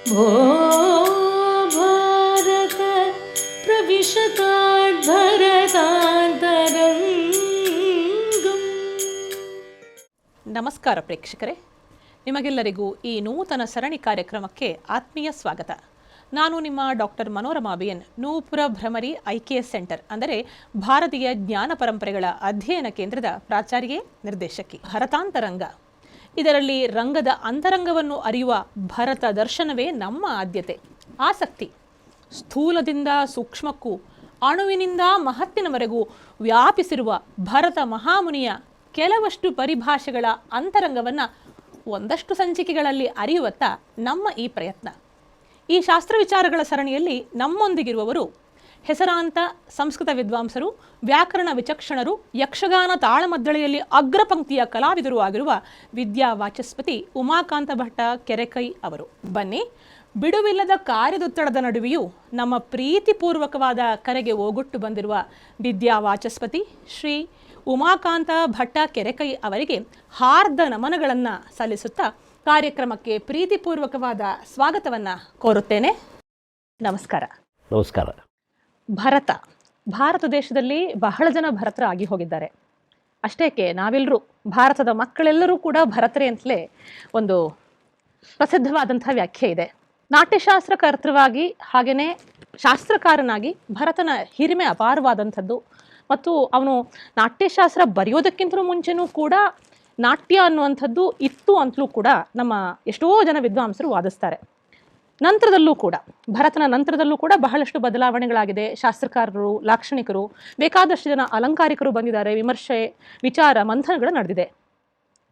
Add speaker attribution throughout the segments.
Speaker 1: भो भारत प्रविशताद्भरतान्तरङ्गम्
Speaker 2: ನಮಸ್ಕಾರ ಪ್ರೇಕ್ಷಕರೇ ನಿಮಗೆಲ್ಲರಿಗೂ ಈ ನೂತನ ಸರಣಿ ಕಾರ್ಯಕ್ರಮಕ್ಕೆ ಆತ್ಮೀಯ ಸ್ವಾಗತ ನಾನು ನಿಮ್ಮ doctor Manorama BN Nupura Bhramari I K S centre ಅಂದರೆ ಭಾರತೀಯ ಜ್ಞಾನ ಪರಂಪರೆಗಳ ಅಧ್ಯಯನ ಕೇಂದ್ರದ ಪ್ರಾಚಾರ್ಯೆ ನಿರ್ದೇಶಕಿ ಭರತಾಂತರಂಗ ಇದರಲ್ಲಿ ರಂಗದ ಅಂತರಂಗವನ್ನು ಅರಿಯುವ ಭರತ ದರ್ಶನವೇ ನಮ್ಮ ಆದ್ಯತೆ. ಆಸಕ್ತಿ. ಸ್ಥೂಲದಿಂದ ಸೂಕ್ಷ್ಮಕ್ಕೂ, ಅಣುವಿನಿಂದ ಮಹತ್ತಿನವರೆಗೂ ವ್ಯಾಪಿಸಿರುವ ಭರತ ಮಹಾಮುನಿಯ ಕೆಲವಷ್ಟು ಪರಿಭಾಷೆಗಳ ಅಂತರಂಗವನ್ನು ಒಂದಷ್ಟು ಸಂಚಿಕೆಗಳಲ್ಲಿ ಅರಿಯುವತ್ತ ನಮ್ಮ ಈ ಪ್ರಯತ್ನ. ಈ ಶಾಸ್ತ್ರ ವಿಚಾರಗಳ ಸರಣಿಯಲ್ಲಿ ನಮ್ಮೊಂದಿಗಿರುವವರು ಹೆಸರಾಂತ ಸಂಸ್ಕೃತ ವಿದ್ವಾಂಸರು, ವ್ಯಾಕರಣ ವಿಚಕ್ಷಣರು, ಯಕ್ಷಗಾನ ತಾಳಮದ್ದಳೆಯಲ್ಲಿ ಅಗ್ರಪಂಕ್ತಿಯ ಕಲಾವಿದರು ಆಗಿರುವ ವಿದ್ಯಾ ವಾಚಸ್ಪತಿ ಉಮಾಕಾಂತ ಭಟ್ಟ ಕೆರೆಕೈ ಅವರು. ಬನ್ನಿ, ಬಿಡುವಿಲ್ಲದ ಕಾರ್ಯದೊತ್ತಡದ ನಡುವೆಯೂ ನಮ್ಮ ಪ್ರೀತಿಪೂರ್ವಕವಾದ ಕರೆಗೆ ಓಗೊಟ್ಟು ಬಂದಿರುವ ವಿದ್ಯಾ ವಾಚಸ್ಪತಿ ಶ್ರೀ ಉಮಾಕಾಂತ ಭಟ್ಟ ಕೆರೆಕೈ ಅವರಿಗೆ ಹಾರ್ದ ನಮನಗಳನ್ನು ಸಲ್ಲಿಸುತ್ತಾ ಕಾರ್ಯಕ್ರಮಕ್ಕೆ ಪ್ರೀತಿಪೂರ್ವಕವಾದ ಸ್ವಾಗತವನ್ನು ಕೋರುತ್ತೇನೆ. ನಮಸ್ಕಾರ.
Speaker 3: ನಮಸ್ಕಾರ.
Speaker 2: ಭರತ. ಭಾರತ ದೇಶದಲ್ಲಿ ಬಹಳ ಜನ ಭರತರ ಆಗಿ ಹೋಗಿದ್ದಾರೆ. ಅಷ್ಟೇಕೆ ನಾವೆಲ್ಲರೂ ಭಾರತದ ಮಕ್ಕಳೆಲ್ಲರೂ ಕೂಡ ಭರತರೇ ಅಂತಲೇ ಒಂದು ಪ್ರಸಿದ್ಧವಾದಂಥ ವ್ಯಾಖ್ಯೆ ಇದೆ. ನಾಟ್ಯಶಾಸ್ತ್ರಕರ್ತೃವಾಗಿ ಹಾಗೆಯೇ ಶಾಸ್ತ್ರಕಾರನಾಗಿ ಭರತನ ಹಿರಿಮೆ ಅಪಾರವಾದಂಥದ್ದು ಮತ್ತು ಅವನು ನಾಟ್ಯಶಾಸ್ತ್ರ ಬರೆಯೋದಕ್ಕಿಂತಲೂ ಮುಂಚೆನೂ ಕೂಡ ನಾಟ್ಯ ಅನ್ನುವಂಥದ್ದು ಇತ್ತು ಅಂತಲೂ ಕೂಡ ನಮ್ಮ ಎಷ್ಟೋ ಜನ ವಿದ್ವಾಂಸರು ವಾದಿಸ್ತಾರೆ. ನಂತರದಲ್ಲೂ ಕೂಡ, ಭರತನ ನಂತರದಲ್ಲೂ ಕೂಡ ಬಹಳಷ್ಟು ಬದಲಾವಣೆಗಳಾಗಿದೆ. ಶಾಸ್ತ್ರಕಾರರು, ಲಾಕ್ಷಣಿಕರು, ಬೇಕಾದಷ್ಟು ಜನ ಅಲಂಕಾರಿಕರು ಬಂದಿದ್ದಾರೆ. ವಿಮರ್ಶೆ, ವಿಚಾರ, ಮಂಥನಗಳು ನಡೆದಿದೆ.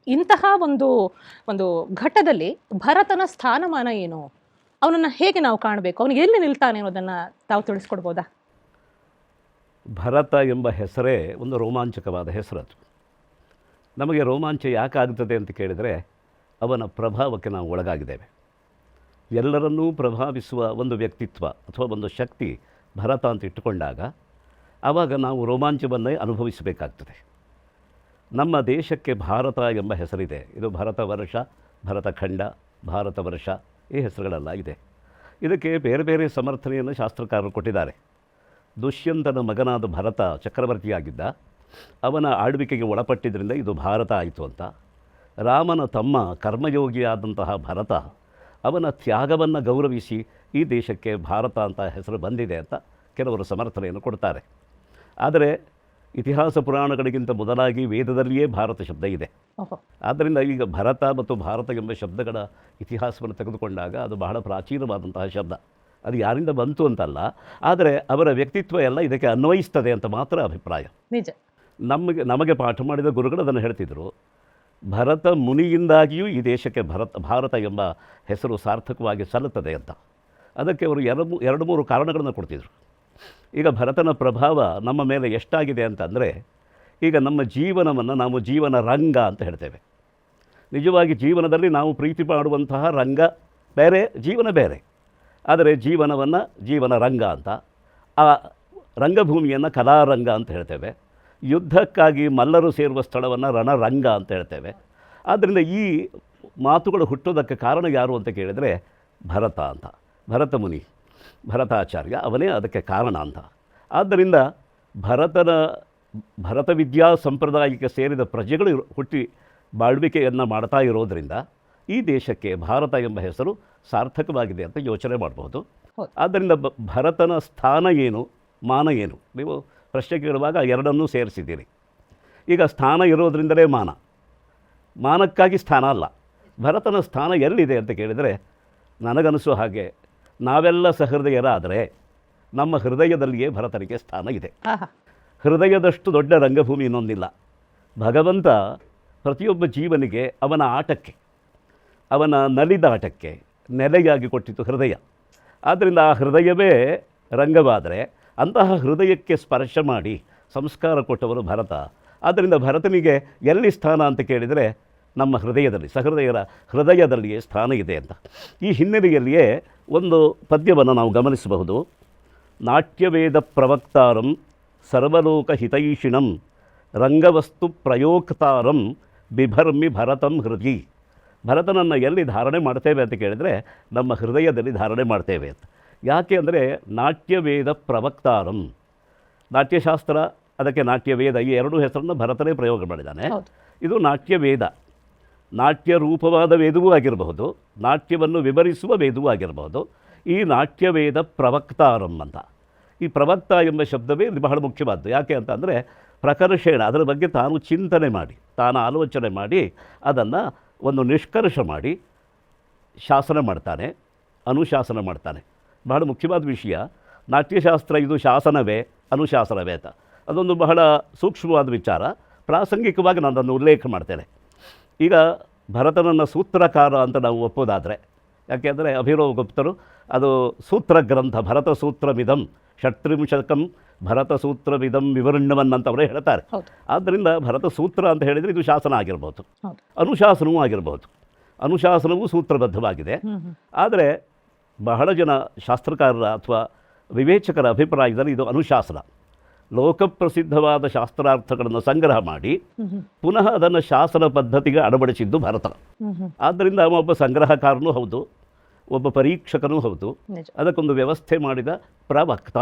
Speaker 2: ಇಂತಹ ಒಂದು ಒಂದು ಘಟ್ಟದಲ್ಲಿ ಭರತನ ಸ್ಥಾನಮಾನ ಏನು? ಅವನನ್ನು ಹೇಗೆ ನಾವು ಕಾಣಬೇಕು? ಅವನಿಗೆ ಎಲ್ಲಿ ನಿಲ್ತಾನೆ ಅನ್ನೋದನ್ನು ತಾವು ತಿಳಿಸ್ಕೊಡ್ಬೋದಾ?
Speaker 3: ಭರತ ಎಂಬ ಹೆಸರೇ ಒಂದು ರೋಮಾಂಚಕವಾದ ಹೆಸರದು. ನಮಗೆ ರೋಮಾಂಚ ಯಾಕಾಗ್ತದೆ ಅಂತ ಕೇಳಿದರೆ, ಅವನ ಪ್ರಭಾವಕ್ಕೆ ನಾವು ಒಳಗಾಗಿದ್ದೇವೆ. ಎಲ್ಲರನ್ನೂ ಪ್ರಭಾವಿಸುವ ಒಂದು ವ್ಯಕ್ತಿತ್ವ ಅಥವಾ ಒಂದು ಶಕ್ತಿ ಭರತ ಅಂತ ಇಟ್ಟುಕೊಂಡಾಗ ಆವಾಗ ನಾವು ರೋಮಾಂಚವನ್ನೇ ಅನುಭವಿಸಬೇಕಾಗ್ತದೆ. ನಮ್ಮ ದೇಶಕ್ಕೆ ಭಾರತ ಎಂಬ ಹೆಸರಿದೆ. ಇದು ಭರತ ವರ್ಷ ಭರತಖಂಡ ಭಾರತ ವರ್ಷ ಈ ಹೆಸರುಗಳೆಲ್ಲ ಇದೆ. ಇದಕ್ಕೆ ಬೇರೆ ಬೇರೆ ಸಮರ್ಥನೆಯನ್ನು ಶಾಸ್ತ್ರಕಾರರು ಕೊಟ್ಟಿದ್ದಾರೆ. ದುಷ್ಯಂತನ ಮಗನಾದ ಭರತ ಚಕ್ರವರ್ತಿಯಾಗಿದ್ದ. ಅವನ ಆಳ್ವಿಕೆಗೆ ಒಳಪಟ್ಟಿದ್ದರಿಂದ ಇದು ಭಾರತ ಆಯಿತು ಅಂತ. ರಾಮನ ತಮ್ಮ ಕರ್ಮಯೋಗಿಯಾದಂತಹ ಭರತ ಅವನ ತ್ಯಾಗವನ್ನು ಗೌರವಿಸಿ ಈ ದೇಶಕ್ಕೆ ಭಾರತ ಅಂತ ಹೆಸರು ಬಂದಿದೆ ಅಂತ ಕೆಲವರು ಸಮರ್ಥನೆಯನ್ನು ಕೊಡ್ತಾರೆ. ಆದರೆ ಇತಿಹಾಸ ಪುರಾಣಗಳಿಗಿಂತ ಮೊದಲಾಗಿ ವೇದದಲ್ಲಿಯೇ ಭಾರತ ಶಬ್ದ ಇದೆ. ಆದ್ದರಿಂದ ಈಗ ಭರತ ಮತ್ತು ಭಾರತ ಎಂಬ ಶಬ್ದಗಳ ಇತಿಹಾಸವನ್ನು ತೆಗೆದುಕೊಂಡಾಗ ಅದು ಬಹಳ ಪ್ರಾಚೀನವಾದಂತಹ ಶಬ್ದ. ಅದು ಯಾರಿಂದ ಬಂತು ಅಂತಲ್ಲ ಆದರೆ ಅವರ ವ್ಯಕ್ತಿತ್ವ ಎಲ್ಲ ಇದಕ್ಕೆ ಅನ್ವಯಿಸ್ತದೆ ಅಂತ ಮಾತ್ರ ಅಭಿಪ್ರಾಯ.
Speaker 2: ನಿಜ.
Speaker 3: ನಮಗೆ ನಮಗೆ ಪಾಠ ಮಾಡಿದ ಗುರುಗಳು ಅದನ್ನು ಹೇಳ್ತಿದ್ರು. ಭರತ ಮುನಿಯಿಂದಾಗಿಯೂ ಈ ದೇಶಕ್ಕೆ ಭರತ, ಭಾರತ ಎಂಬ ಹೆಸರು ಸಾರ್ಥಕವಾಗಿ ಸಲ್ಲುತ್ತದೆ ಅಂತ. ಅದಕ್ಕೆ ಅವರು ಎರಡು ಎರಡು ಮೂರು ಕಾರಣಗಳನ್ನು ಕೊಡ್ತಿದ್ರು. ಈಗ ಭರತನ ಪ್ರಭಾವ ನಮ್ಮ ಮೇಲೆ ಎಷ್ಟಾಗಿದೆ ಅಂತಂದರೆ, ಈಗ ನಮ್ಮ ಜೀವನವನ್ನು ನಾವು ಜೀವನ ರಂಗ ಅಂತ ಹೇಳ್ತೇವೆ. ನಿಜವಾಗಿ ಜೀವನದಲ್ಲಿ ನಾವು ಪ್ರೀತಿ ಮಾಡುವಂತಹ ರಂಗ ಬೇರೆ, ಜೀವನ ಬೇರೆ. ಆದರೆ ಜೀವನವನ್ನು ಜೀವನ ರಂಗ ಅಂತ, ಆ ರಂಗಭೂಮಿಯನ್ನು ಕಲಾರಂಗ ಅಂತ ಹೇಳ್ತೇವೆ. ಯುದ್ಧಕ್ಕಾಗಿ ಮಲ್ಲರು ಸೇರುವ ಸ್ಥಳವನ್ನು ರಣರಂಗ ಅಂತ ಹೇಳ್ತೇವೆ. ಆದ್ದರಿಂದ ಈ ಮಾತುಗಳು ಹುಟ್ಟೋದಕ್ಕೆ ಕಾರಣ ಯಾರು ಅಂತ ಕೇಳಿದರೆ ಭರತ ಅಂತ. ಭರತ ಮುನಿ ಭರತಾಚಾರ್ಯ ಅವನೇ ಅದಕ್ಕೆ ಕಾರಣ ಅಂತ. ಆದ್ದರಿಂದ ಭರತನ ಭರತ ವಿದ್ಯಾ ಸಂಪ್ರದಾಯಕ್ಕೆ ಸೇರಿದ ಪ್ರಜೆಗಳು ಇರು- ಹುಟ್ಟಿ ಬಾಳ್ವಿಕೆಯನ್ನು ಮಾಡ್ತಾ ಇರೋದರಿಂದ ಈ ದೇಶಕ್ಕೆ ಭಾರತ ಎಂಬ ಹೆಸರು ಸಾರ್ಥಕವಾಗಿದೆ ಅಂತ ಯೋಚನೆ ಮಾಡಬಹುದು
Speaker 2: ಹೌದು.
Speaker 3: ಆದ್ದರಿಂದ ಭರತನ ಸ್ಥಾನ ಏನು ಮಾನ ಏನು? ನೀವು ಪ್ರಶ್ನೆ ಕೇಳುವಾಗ ಎರಡನ್ನೂ ಸೇರಿಸಿದ್ದೀರಿ. ಈಗ ಸ್ಥಾನ ಇರೋದ್ರಿಂದಲೇ ಮಾನ. ಮಾನಕ್ಕಾಗಿ ಸ್ಥಾನ ಅಲ್ಲ. ಭರತನ ಸ್ಥಾನ ಎಲ್ಲಿದೆ ಅಂತ ಕೇಳಿದರೆ ನನಗನಿಸೋ ಹಾಗೆ ನಾವೆಲ್ಲ ಸಹೃದಯರಾದರೆ ನಮ್ಮ ಹೃದಯದಲ್ಲಿಯೇ ಭರತನಿಗೆ ಸ್ಥಾನ ಇದೆ.
Speaker 2: ಆಹಾ.
Speaker 3: ಹೃದಯದಷ್ಟು ದೊಡ್ಡ ರಂಗಭೂಮಿ ಇನ್ನೊಂದಿಲ್ಲ. ಭಗವಂತ ಪ್ರತಿಯೊಬ್ಬ ಜೀವನಿಗೆ ಅವನ ಆಟಕ್ಕೆ ಅವನ ನಲಿದಾಟಕ್ಕೆ ನೆಲೆಯಾಗಿ ಕೊಟ್ಟಿತು ಹೃದಯ. ಆದ್ದರಿಂದ ಆ ಹೃದಯವೇ ರಂಗವಾದರೆ ಅಂತಹ ಹೃದಯಕ್ಕೆ ಸ್ಪರ್ಶ ಮಾಡಿ ಸಂಸ್ಕಾರ ಕೊಟ್ಟವರು ಭರತ. ಆದ್ದರಿಂದ ಭರತನಿಗೆ ಎಲ್ಲಿ ಸ್ಥಾನ ಅಂತ ಕೇಳಿದರೆ ನಮ್ಮ ಹೃದಯದಲ್ಲಿ, ಸಹೃದಯರ ಹೃದಯದಲ್ಲಿಯೇ ಸ್ಥಾನ ಇದೆ ಅಂತ. ಈ ಹಿನ್ನೆಲೆಯಲ್ಲಿಯೇ ಒಂದು ಪದ್ಯವನ್ನು ನಾವು ಗಮನಿಸಬಹುದು. ನಾಟ್ಯವೇದ ಪ್ರವಕ್ತಾರಂ ಸರ್ವಲೋಕ ಹಿತೈಷಿಣಂ ರಂಗವಸ್ತು ಪ್ರಯೋಕ್ತಾರಂ ಬಿಭರ್ಮಿ ಭರತಂ ಹೃದಯಿ ಭರತನನ್ನು ಎಲ್ಲಿ ಧಾರಣೆ ಮಾಡ್ತೇವೆ ಅಂತ ಕೇಳಿದರೆ ನಮ್ಮ ಹೃದಯದಲ್ಲಿ ಧಾರಣೆ ಮಾಡ್ತೇವೆ ಅಂತ. ಯಾಕೆ ಅಂದರೆ ನಾಟ್ಯವೇದ ಪ್ರವಕ್ತಾರಂ. ನಾಟ್ಯಶಾಸ್ತ್ರ ಅದಕ್ಕೆ ನಾಟ್ಯವೇದ ಈ ಎರಡೂ ಹೆಸರನ್ನು ಭರತನೇ ಪ್ರಯೋಗ ಮಾಡಿದ್ದಾನೆ. ಇದು ನಾಟ್ಯವೇದ. ನಾಟ್ಯ ರೂಪವಾದ ವೇದವೂ ಆಗಿರಬಹುದು ನಾಟ್ಯವನ್ನು ವಿವರಿಸುವ ವೇದವೂ ಆಗಿರಬಹುದು. ಈ ನಾಟ್ಯವೇದ ಪ್ರವಕ್ತಾರಂ ಅಂತ. ಈ ಪ್ರವಕ್ತ ಎಂಬ ಶಬ್ದವೇ ಇದು ಬಹಳ ಮುಖ್ಯವಾದ್ದು. ಯಾಕೆ ಅಂತಂದರೆ ಪ್ರಕರ್ಷೇಣ ಅದರ ಬಗ್ಗೆ ತಾನು ಚಿಂತನೆ ಮಾಡಿ ತಾನು ಆಲೋಚನೆ ಮಾಡಿ ಅದನ್ನು ಒಂದು ನಿಷ್ಕರ್ಷ ಮಾಡಿ ಶಾಸನ ಮಾಡ್ತಾನೆ ಅನುಶಾಸನ ಮಾಡ್ತಾನೆ. ಬಹಳ ಮುಖ್ಯವಾದ ವಿಷಯ. ನಾಟ್ಯಶಾಸ್ತ್ರ ಇದು ಶಾಸನವೇ ಅನುಶಾಸನವೇ ಅಂತ. ಅದೊಂದು ಬಹಳ ಸೂಕ್ಷ್ಮವಾದ ವಿಚಾರ. ಪ್ರಾಸಂಗಿಕವಾಗಿ ನಾನು ಅದನ್ನು ಉಲ್ಲೇಖ ಮಾಡ್ತೇನೆ. ಈಗ ಭರತನನ್ನು ಸೂತ್ರಕಾರ ಅಂತ ನಾವು ಒಪ್ಪೋದಾದರೆ ಯಾಕೆಂದರೆ ಅಭಿರವ ಗುಪ್ತರು ಅದು ಸೂತ್ರ ಗ್ರಂಥ ಭರತ ಸೂತ್ರವಿಧಂ ಷಟ್ತ್ರಿಂಶಕಂ ಭರತ ಸೂತ್ರವಿಧಂ ವಿವರ್ಣವನ್ ಅಂತ ಅವರೇ ಹೇಳ್ತಾರೆ. ಆದ್ದರಿಂದ ಭರತ ಸೂತ್ರ ಅಂತ ಹೇಳಿದರೆ ಇದು ಶಾಸನ ಆಗಿರ್ಬೋದು. ಅನುಶಾಸನವೂ ಆಗಿರಬಹುದು ಅನುಶಾಸನವೂ ಸೂತ್ರಬದ್ಧವಾಗಿದೆ. ಆದರೆ ಬಹಳ ಜನ ಶಾಸ್ತ್ರಕಾರರ ಅಥವಾ ವಿವೇಚಕರ ಅಭಿಪ್ರಾಯದಲ್ಲಿ ಇದು ಅನುಶಾಸನ ಲೋಕಪ್ರಸಿದ್ಧವಾದ ಶಾಸ್ತ್ರಾರ್ಥಗಳನ್ನು ಸಂಗ್ರಹ ಮಾಡಿ ಪುನಃ ಅದನ್ನು ಶಾಸನ ಪದ್ಧತಿಗೆ ಅಳವಡಿಸಿದ್ದು ಭರತ. ಆದ್ದರಿಂದ ಅವ ಒಬ್ಬ ಸಂಗ್ರಹಕಾರನೂ ಹೌದು ಒಬ್ಬ ಪರೀಕ್ಷಕನೂ ಹೌದು. ಅದಕ್ಕೊಂದು ವ್ಯವಸ್ಥೆ ಮಾಡಿದ ಪ್ರವಕ್ತ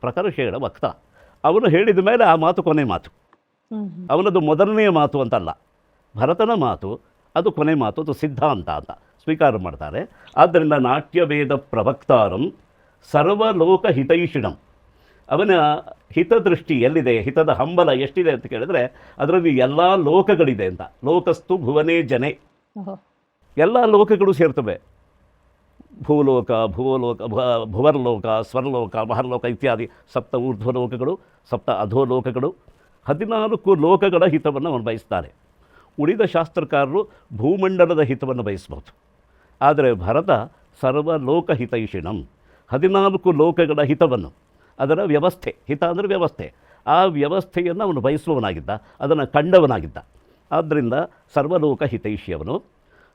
Speaker 3: ಪ್ರಕರ್ಷೆಗಳ ವಕ್ತ. ಅವನು ಹೇಳಿದ ಮೇಲೆ ಆ ಮಾತು ಕೊನೆ ಮಾತು. ಅವನದು ಮೊದಲನೆಯ ಮಾತು ಅಂತಲ್ಲ ಭರತನ ಮಾತು ಅದು ಕೊನೆ ಮಾತು ಅದು ಸಿದ್ಧಾಂತ ಅಂತ. ಸ್ವೀಕಾರ ಮಾಡ್ತಾರೆ. ಆದ್ದರಿಂದ ನಾಟ್ಯವೇದ ಪ್ರವಕ್ತಾರಂ ಸರ್ವಲೋಕ ಹಿತೈಷಿಣಂ ಅವನ ಹಿತದೃಷ್ಟಿ ಎಲ್ಲಿದೆ? ಹಿತದ ಹಂಬಲ ಎಷ್ಟಿದೆ ಅಂತ ಕೇಳಿದ್ರೆ ಅದರಲ್ಲಿ ಎಲ್ಲ ಲೋಕಗಳಿದೆ ಅಂತ. ಲೋಕಸ್ತು ಭುವನೇ ಜನೆ. ಎಲ್ಲ ಲೋಕಗಳು ಸೇರ್ತವೆ. ಭೂಲೋಕ ಭೂಲೋಕ ಭ- ಭುವರ್ಲೋಕ ಸ್ವರ್ಲೋಕ ಮಹರ್ಲೋಕ ಇತ್ಯಾದಿ ಸಪ್ತ ಊರ್ಧ್ವಲೋಕಗಳು ಸಪ್ತ ಅಧೋಲೋಕಗಳು ಹದಿನಾಲ್ಕು ಲೋಕಗಳ ಹಿತವನ್ನು ಅವನು ಬಯಸ್ತಾರೆ ಉಳಿದ ಶಾಸ್ತ್ರಕಾರರು ಭೂಮಂಡಲದ ಹಿತವನ್ನು ಬಯಸ್ಬೋದು. ಆದರೆ ಭರತ ಸರ್ವಲೋಕಹಿತೈಷಿಣಂ. ಹದಿನಾಲ್ಕು ಲೋಕಗಳ ಹಿತವನ್ನು, ಅದರ ವ್ಯವಸ್ಥೆ, ಹಿತ ಅಂದರೆ ವ್ಯವಸ್ಥೆ. ಆ ವ್ಯವಸ್ಥೆಯನ್ನು ಅವನು ಬಯಸುವವನಾಗಿದ್ದ, ಅದನ್ನು ಕಂಡವನಾಗಿದ್ದ. ಆದ್ದರಿಂದ ಸರ್ವಲೋಕ ಹಿತೈಷಿಯವನು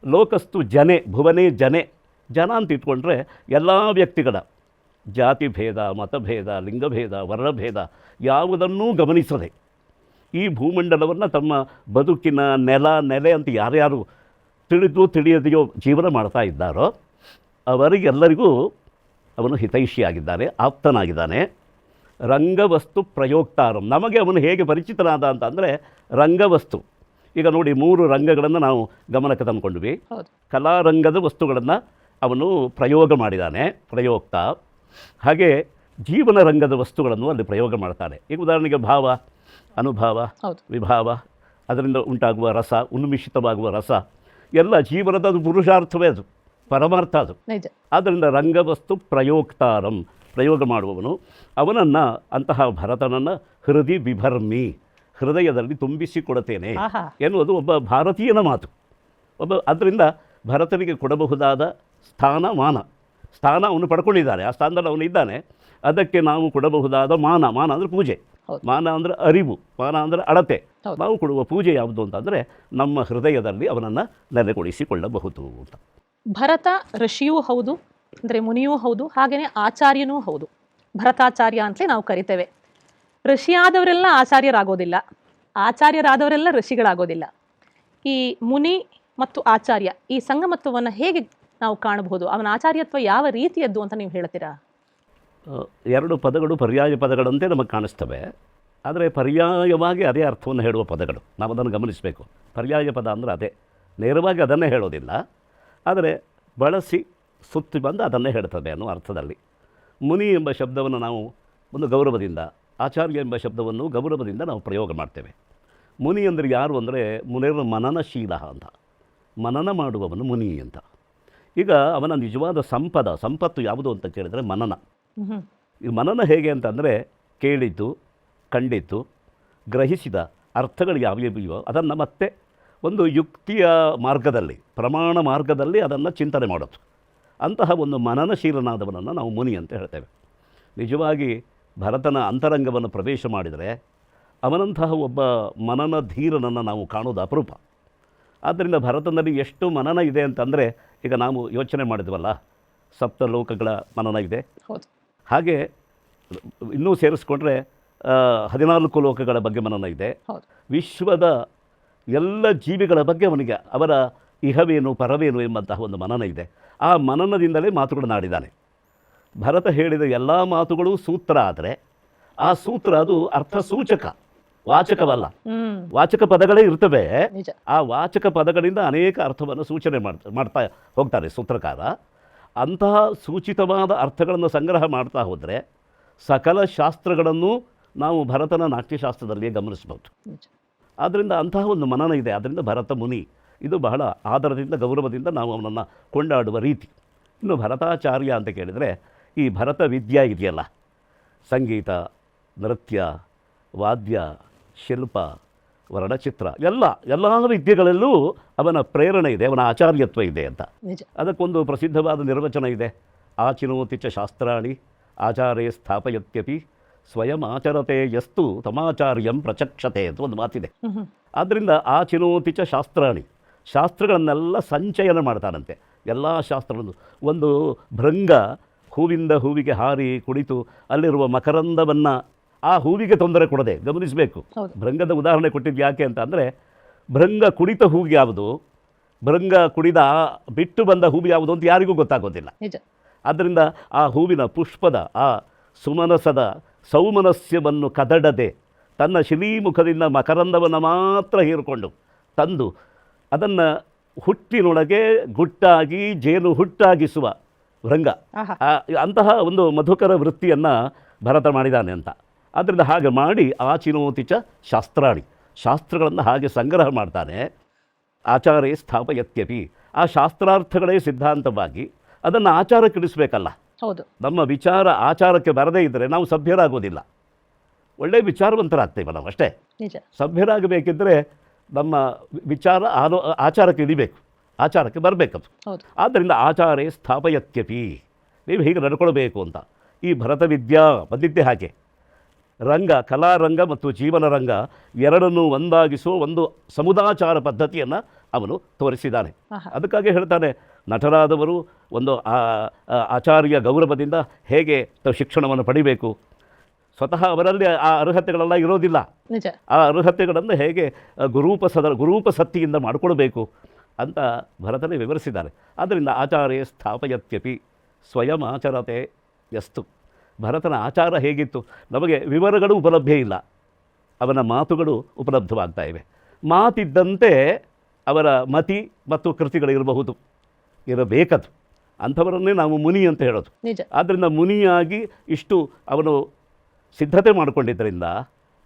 Speaker 3: ಲೋಕಸ್ತು ಜನೆ, ಭುವನೇ ಜನೆ, ಜನ ಅಂತ ಇಟ್ಕೊಂಡ್ರೆ ಎಲ್ಲ ವ್ಯಕ್ತಿಗಳ, ಜಾತಿ ಭೇದ ಮತಭೇದ ಲಿಂಗಭೇದ ವರ್ಣಭೇದ ಯಾವುದನ್ನೂ ಗಮನಿಸದೆ ಈ ಭೂಮಂಡಲವನ್ನು ತಮ್ಮ ಬದುಕಿನ ನೆಲ, ನೆಲೆ ಅಂತ ಯಾರ್ಯಾರು ತಿಳಿದು ತಿಳಿಯದೆಯೋ ಜೀವನ ಮಾಡ್ತಾ ಇದ್ದಾರೋ ಅವರಿಗೆಲ್ಲರಿಗೂ ಅವನು ಹಿತೈಷಿಯಾಗಿದ್ದಾನೆ ಆಪ್ತನಾಗಿದ್ದಾನೆ. ರಂಗವಸ್ತು ಪ್ರಯೋಕ್ತಾರಂ. ನಮಗೆ ಅವನು ಹೇಗೆ ಪರಿಚಿತನಾದ ಅಂತಂದರೆ ರಂಗವಸ್ತು. ಈಗ ನೋಡಿ ಮೂರು ರಂಗಗಳನ್ನು ನಾವು ಗಮನಕ್ಕೆ ತಂದುಕೊಂಡ್ವಿ. ಕಲಾರಂಗದ ವಸ್ತುಗಳನ್ನು ಅವನು ಪ್ರಯೋಗ ಮಾಡಿದ್ದಾನೆ ಪ್ರಯೋಕ್ತ. ಹಾಗೆ ಜೀವನ ರಂಗದ ವಸ್ತುಗಳನ್ನು ಅಲ್ಲಿ ಪ್ರಯೋಗ ಮಾಡ್ತಾನೆ. ಈಗ ಉದಾಹರಣೆಗೆ ಭಾವ ಅನುಭಾವ ವಿಭಾವ ಅದರಿಂದ ಉಂಟಾಗುವ ರಸ ಉನ್ಮಿಷಿತವಾಗುವ ರಸ. ಎಲ್ಲ ಜೀವನದ ಅದು ಪುರುಷಾರ್ಥವೇ ಅದು ಪರಮಾರ್ಥ ಅದು. ಆದ್ದರಿಂದ ರಂಗವಸ್ತು ಪ್ರಯೋಕ್ತಾರಂ ಪ್ರಯೋಗ ಮಾಡುವವನು ಅವನನ್ನು ಅಂತಹ ಭರತನನ್ನು ಹೃದಯ ಬಿಭರ್ಮಿ ಹೃದಯದಲ್ಲಿ ತುಂಬಿಸಿಕೊಡುತ್ತೇನೆ ಎನ್ನುವುದು ಒಬ್ಬ ಭಾರತೀಯನ ಮಾತು. ಒಬ್ಬ ಅದರಿಂದ ಭರತನಿಗೆ ಕೊಡಬಹುದಾದ ಸ್ಥಾನ ಮಾನ ಸ್ಥಾನ ಅವನು ಪಡ್ಕೊಂಡಿದ್ದಾನೆ ಆ ಸ್ಥಾನದಲ್ಲಿ ಅವನು ಇದ್ದಾನೆ ಅದಕ್ಕೆ ನಾವು ಕೊಡಬಹುದಾದ ಮಾನ ಮಾನ ಅಂದರೆ ಪೂಜೆ. ಮಾನ ಅಂದರೆ ಅರಿವು ಮಾನ ಅಂದರೆ ಅಳತೆ. ನಾವು ಕೊಡುವ ಪೂಜೆ ಯಾವುದು ಅಂತಂದರೆ ನಮ್ಮ ಹೃದಯದಲ್ಲಿ ಅವನನ್ನು ನೆಲೆಗೊಳಿಸಿಕೊಳ್ಳಬಹುದು ಅಂತ.
Speaker 2: ಭರತ ಋಷಿಯೂ ಹೌದು ಅಂದರೆ ಮುನಿಯೂ ಹೌದು ಹಾಗೆಯೇ ಆಚಾರ್ಯನೂ ಹೌದು. ಭರತಾಚಾರ್ಯ ಅಂತಲೇ ನಾವು ಕರಿತೇವೆ. ಋಷಿಯಾದವರೆಲ್ಲ ಆಚಾರ್ಯರಾಗೋದಿಲ್ಲ. ಆಚಾರ್ಯರಾದವರೆಲ್ಲ ಋಷಿಗಳಾಗೋದಿಲ್ಲ. ಈ ಮುನಿ ಮತ್ತು ಆಚಾರ್ಯ ಈ ಸಂಗಮತ್ವವನ್ನು ಹೇಗೆ ನಾವು ಕಾಣಬಹುದು? ಅವನ ಆಚಾರ್ಯತ್ವ ಯಾವ ರೀತಿಯದ್ದು ಅಂತ ನೀವು ಹೇಳ್ತೀರಾ?
Speaker 3: ಎರಡು ಪದಗಳು ಪರ್ಯಾಯ ಪದಗಳಂತೆ ನಮಗೆ ಕಾಣಿಸ್ತವೆ. ಆದರೆ ಪರ್ಯಾಯವಾಗಿ ಅದೇ ಅರ್ಥವನ್ನು ಹೇಳುವ ಪದಗಳು. ನಾವು ಅದನ್ನು ಗಮನಿಸಬೇಕು. ಪರ್ಯಾಯ ಪದ ಅಂದರೆ ಅದೇ. ನೇರವಾಗಿ ಅದನ್ನೇ ಹೇಳೋದಿಲ್ಲ. ಆದರೆ ಬಳಸಿ ಸುತ್ತಿ ಬಂದು ಅದನ್ನೇ ಹೇಳ್ತದೆ ಅನ್ನೋ ಅರ್ಥದಲ್ಲಿ. ಮುನಿ ಎಂಬ ಶಬ್ದವನ್ನು ನಾವು ಒಂದು ಗೌರವದಿಂದ, ಆಚಾರ್ಯ ಎಂಬ ಶಬ್ದವನ್ನು ಗೌರವದಿಂದ ನಾವು ಪ್ರಯೋಗ ಮಾಡ್ತೇವೆ. ಮುನಿ ಅಂದರೆ ಯಾರು ಅಂದರೆ ಮುನಿರ ಮನನಶೀಲ ಅಂತ. ಮನನ ಮಾಡುವವನು ಮುನಿ ಅಂತ. ಈಗ ಅವನ ನಿಜವಾದ ಸಂಪದ, ಸಂಪತ್ತು ಯಾವುದು ಅಂತ ಕೇಳಿದರೆ ಮನನ. ಈ ಮನನ ಹೇಗೆ ಅಂತಂದರೆ ಕೇಳಿದ್ದು ಕಂಡಿದ್ದು ಗ್ರಹಿಸಿದ ಅರ್ಥಗಳು ಯಾವ್ಯಾವಿವೆಯೋ ಅದನ್ನು ಮತ್ತೆ ಒಂದು ಯುಕ್ತಿಯ ಮಾರ್ಗದಲ್ಲಿ ಪ್ರಮಾಣ ಮಾರ್ಗದಲ್ಲಿ ಅದನ್ನು ಚಿಂತನೆ ಮಾಡೋದು. ಅಂತಹ ಒಂದು ಮನನಶೀಲನಾದವನನ್ನು ನಾವು ಮುನಿ ಅಂತ ಹೇಳ್ತೇವೆ. ನಿಜವಾಗಿ ಭರತನ ಅಂತರಂಗವನ್ನು ಪ್ರವೇಶ ಮಾಡಿದರೆ ಅವನಂತಹ ಒಬ್ಬ ಮನನ ಧೀರನನ್ನು ನಾವು ಕಾಣೋದು ಅಪರೂಪ. ಆದ್ದರಿಂದ ಭರತನಲ್ಲಿ ಎಷ್ಟು ಮನನ ಇದೆ ಅಂತಂದರೆ ಈಗ ನಾವು ಯೋಚನೆ ಮಾಡಿದ್ವಲ್ಲ ಸಪ್ತ ಲೋಕಗಳ ಮನನ ಇದೆ.
Speaker 2: ಹೌದು.
Speaker 3: ಹಾಗೆ ಇನ್ನೂ ಸೇರಿಸ್ಕೊಂಡ್ರೆ ಹದಿನಾಲ್ಕು ಲೋಕಗಳ ಬಗ್ಗೆ ಮನನ ಇದೆ. ವಿಶ್ವದ ಎಲ್ಲ ಜೀವಿಗಳ ಬಗ್ಗೆ ಅವನಿಗೆ ಅವರ ಇಹವೇನು ಪರವೇನು ಎಂಬಂತಹ ಒಂದು ಮನನ ಇದೆ. ಆ ಮನನದಿಂದಲೇ ಮಾತುಗಳನ್ನಾಡಿದ್ದಾನೆ ಭರತ ಹೇಳಿದ ಎಲ್ಲ ಮಾತುಗಳು ಸೂತ್ರ ಆದರೆ ಆ ಸೂತ್ರ ಅದು ಅರ್ಥ ಸೂಚಕ ವಾಚಕವಲ್ಲ ವಾಚಕ ಪದಗಳೇ ಇರ್ತವೆ. ಆ ವಾಚಕ ಪದಗಳಿಂದ ಅನೇಕ ಅರ್ಥವನ್ನು ಸೂಚನೆ ಮಾಡ್ತಾ ಮಾಡ್ತಾ ಹೋಗ್ತಾರೆ ಸೂತ್ರಕಾರ. ಅಂತಹ ಸೂಚಿತವಾದ ಅರ್ಥಗಳನ್ನು ಸಂಗ್ರಹ ಮಾಡ್ತಾ ಹೋದರೆ ಸಕಲ ಶಾಸ್ತ್ರಗಳನ್ನು ನಾವು ಭರತನ ನಾಟ್ಯಶಾಸ್ತ್ರದಲ್ಲಿಯೇ ಗಮನಿಸಬಹುದು ಆದ್ದರಿಂದ ಅಂತಹ ಒಂದು ಮನನ ಇದೆ. ಅದರಿಂದ ಭರತ ಮುನಿ ಇದು ಬಹಳ ಆದರದಿಂದ ಗೌರವದಿಂದ ನಾವು ಅವನನ್ನು ಕೊಂಡಾಡುವ ರೀತಿ. ಇನ್ನು ಭರತಾಚಾರ್ಯ ಅಂತ ಕೇಳಿದರೆ ಈ ಭರತ ವಿದ್ಯಾ ಇದೆಯಲ್ಲ? ಸಂಗೀತ ನೃತ್ಯ ವಾದ್ಯ ಶಿಲ್ಪ ವರ್ಣಚಿತ್ರ. ಎಲ್ಲ ಎಲ್ಲ ವಿದ್ಯೆಗಳಲ್ಲೂ ಅವನ ಪ್ರೇರಣೆ ಇದೆ ಅವನ ಆಚಾರ್ಯತ್ವ ಇದೆ ಅಂತ. ಅದಕ್ಕೊಂದು ಪ್ರಸಿದ್ಧವಾದ ನಿರ್ವಚನ ಇದೆ. ಆಚಿನೋತಿ ಚ ಶಾಸ್ತ್ರಾಣಿ ಆಚಾರೇ ಸ್ಥಾಪಯತ್ಯಪಿ ಸ್ವಯಂ ಆಚರತೆ ಯಸ್ತು ತಮಾಚಾರ್ಯಂ ಪ್ರಚಕ್ಷತೆ ಅಂತ ಒಂದು ಮಾತಿದೆ. ಆದ್ದರಿಂದ ಆಚಿನೋತಿ ಚ ಶಾಸ್ತ್ರಾಣಿ ಶಾಸ್ತ್ರಗಳನ್ನೆಲ್ಲ ಸಂಚಯನ ಮಾಡ್ತಾನಂತೆ. ಎಲ್ಲ ಶಾಸ್ತ್ರಗಳನ್ನು ಒಂದು ಭೃಂಗ ಹೂವಿಂದ ಹೂವಿಗೆ ಹಾರಿ ಕುಳಿತು ಅಲ್ಲಿರುವ ಮಕರಂದವನ್ನು ಆ ಹೂವಿಗೆ ತೊಂದರೆ ಕೊಡದೆ ಗಮನಿಸಬೇಕು. ಭೃಂಗದ ಉದಾಹರಣೆ ಕೊಟ್ಟಿದ್ದು ಯಾಕೆ ಅಂತ ಅಂದರೆ ಭೃಂಗ ಕುಡಿತ ಹೂವು ಯಾವುದು? ಭೃಂಗ ಕುಡಿದ ಬಿಟ್ಟು ಬಂದ ಹೂವು ಯಾವುದು ಅಂತ ಯಾರಿಗೂ ಗೊತ್ತಾಗೋದಿಲ್ಲ. ಆದ್ದರಿಂದ ಆ ಹೂವಿನ ಪುಷ್ಪದ ಆ ಸುಮನಸದ ಸೌಮನಸ್ಯವನ್ನು ಕದಡದೆ ತನ್ನ ಶಿಲೀಮುಖದಿಂದ ಮಕರಂದವನ್ನು ಮಾತ್ರ ಹೀರಿಕೊಂಡು ತಂದು ಅದನ್ನು ಹುಟ್ಟಿನೊಳಗೆ ಗುಟ್ಟಾಗಿ ಜೇನು ಹುಟ್ಟಾಗಿಸುವ ಭೃಂಗ. ಅಂತಹ ಒಂದು ಮಧುಕರ ವೃತ್ತಿಯನ್ನು ಭರತ ಮಾಡಿದ್ದಾನೆ ಅಂತ. ಆದ್ದರಿಂದ ಹಾಗೆ ಮಾಡಿ ಆಚಿನೋತಿಚ ಚ ಶಾಸ್ತ್ರಾಣಿ. ಶಾಸ್ತ್ರಗಳನ್ನು ಹಾಗೆ ಸಂಗ್ರಹ ಮಾಡ್ತಾನೆ. ಆಚಾರೇ ಸ್ಥಾಪಯತ್ಯಪಿ. ಆ ಶಾಸ್ತ್ರಾರ್ಥಗಳೇ ಸಿದ್ಧಾಂತವಾಗಿ ಅದನ್ನು ಆಚಾರಕ್ಕಿಡಿಸ್ಬೇಕಲ್ಲ.
Speaker 2: ಹೌದು.
Speaker 3: ನಮ್ಮ ವಿಚಾರ ಆಚಾರಕ್ಕೆ ಬರದೇ ಇದ್ದರೆ ನಾವು ಸಭ್ಯರಾಗೋದಿಲ್ಲ. ಒಳ್ಳೆಯ ವಿಚಾರವಂತರಾಗ್ತೇವೆ ನಾವು ಅಷ್ಟೇ. ಸಭ್ಯರಾಗಬೇಕಿದ್ದರೆ ನಮ್ಮ ವಿಚಾರ ಆಲೋ ಆಚಾರಕ್ಕೆ ಇಳಿಬೇಕು. ಆಚಾರಕ್ಕೆ ಬರಬೇಕದು. ಆದ್ದರಿಂದ ಆಚಾರೇ ಸ್ಥಾಪಯತ್ಯಪಿ. ನೀವು ಹೀಗೆ ನಡ್ಕೊಳ್ಬೇಕು ಅಂತ. ಈ ಭರತವಿದ್ಯಾ ವಿದ್ಯಾ ಬಂದಿದ್ದೇ ಹಾಗೆ. ರಂಗ ಕಲಾರಂಗ ಮತ್ತು ಜೀವನ ರಂಗ ಎರಡನ್ನೂ ಒಂದಾಗಿಸುವ ಒಂದು ಸಮುದಾಚಾರ ಪದ್ಧತಿಯನ್ನು ಅವನು ತೋರಿಸಿದ್ದಾನೆ. ಅದಕ್ಕಾಗಿ ಹೇಳ್ತಾನೆ ನಟರಾದವರು ಒಂದು ಆಚಾರ್ಯ ಗೌರವದಿಂದ ಹೇಗೆ ತ- ಶಿಕ್ಷಣವನ್ನು ಪಡಿಬೇಕು? ಸ್ವತಃ ಅವರಲ್ಲಿ ಆ ಅರ್ಹತೆಗಳೆಲ್ಲ ಇರೋದಿಲ್ಲ. ಆ ಅರ್ಹತೆಗಳನ್ನು ಹೇಗೆ ಗುರೂಪ ಸದ ಗುರೂಪ ಸತ್ತಿಯಿಂದ ಮಾಡಿಕೊಳ್ಬೇಕು ಅಂತ ಭರತನೇ ವಿವರಿಸಿದ್ದಾರೆ ಆದ್ದರಿಂದ ಆಚಾರ್ಯ ಸ್ಥಾಪಯತ್ಯಪಿ ಸ್ವಯಂ ಆಚರತೆ ಎಸ್ತು ಭರತನ ಆಚಾರ ಹೇಗಿತ್ತು? ನಮಗೆ ವಿವರಗಳು ಉಪಲಭ್ಯ ಇಲ್ಲ. ಅವನ ಮಾತುಗಳು ಉಪಲಬ್ಧವಾಗ್ತಾ ಇವೆ. ಮಾತಿದ್ದಂತೆ ಅವರ ಮತಿ ಮತ್ತು ಕೃತಿಗಳು ಇರಬಹುದು. ಇರಬೇಕದು. ಅಂಥವರನ್ನೇ ನಾವು ಮುನಿ ಅಂತ ಹೇಳೋದು. ಆದ್ದರಿಂದ ಮುನಿಯಾಗಿ ಇಷ್ಟು ಅವನು ಸಿದ್ಧತೆ ಮಾಡಿಕೊಂಡಿದ್ದರಿಂದ